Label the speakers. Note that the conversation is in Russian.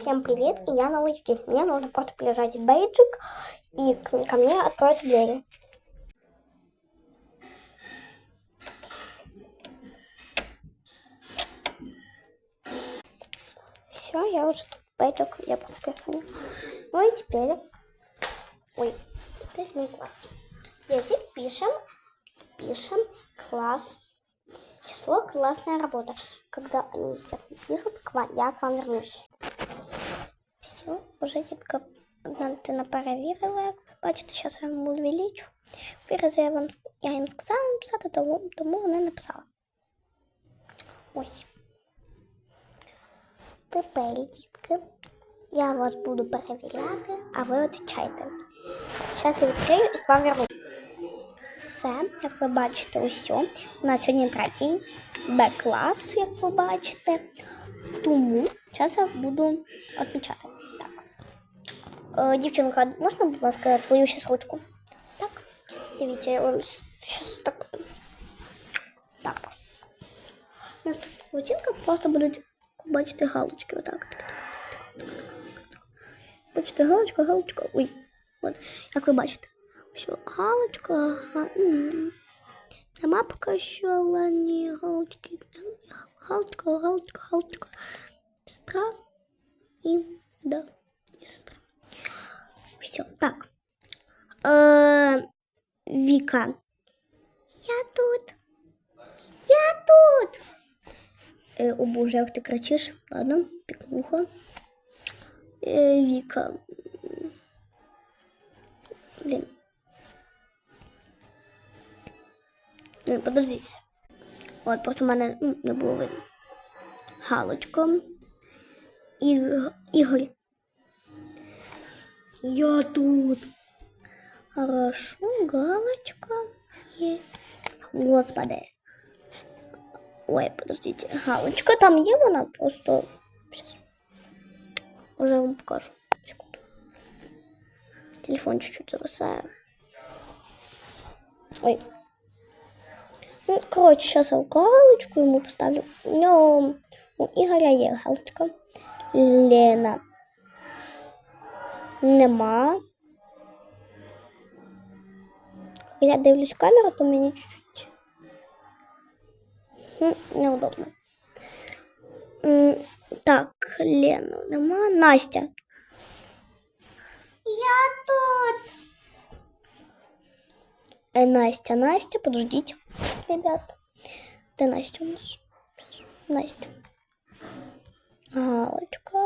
Speaker 1: Всем привет, и я новый учитель. Мне нужно просто прижать бейджик, и ко мне откроются двери. Все, я уже тут бейджик, я просто присоединю. Ну и теперь... Ой, теперь мой класс. Дети, пишем, пишем класс число классная работа. Когда они сейчас вам, я к вам вернусь. Уже дітка дитина перевірила, як ви бачите, зараз я вам увеличу. Вирази я вам я їм сказала написати, тому, тому вони написали. Ось. Тепер, дітки, я вас буду перевіряти, а ви відповідайте. Зараз я відкрию і вам вернусь. Все, як ви бачите, ось. У нас сьогодні третій Б-клас, як ви бачите. Тому зараз я буду відмічати. Так. Е, дівчинка, можна, будь ласка, твою ще ручку? Так. Дивіться, я вам щас так. Так. Наступна оцінка просто будуть бачити галочки. Отак. Бачите, галочка, галочка. Ой. От, як ви бачите. Все, галочка, га... м. Це мапка, що лані галочки. Галочка, галочка, галочка. Сестра і да, і сестра. Все, так. Е, Віка. Я тут. Я тут. Е, о боже, як ти кричиш. Ладно, пікнуха. Е, Віка. Блін. Ні, подождіть. От, просто в мене не було видно. Галочка. Іг... Ігор. Я тут. Хорошо, галочка. Є. Господи. Ой, подождите. Галочка там є вона просто. Сейчас. Уже вам покажу. Секунду. Телефон чуть-чуть зависає. Ой. Ну, коротше, зараз я галочку йому поставлю. У нього у Ігоря є галочка. Лена. Нема. Я дивлюсь камеру, то мені чуть-чуть. Неудобно. Так, Лену нема. Настя. Я тут. Э, Настя, Настя, подождите, ребят. Где Настя у нас? Настя. Галочка.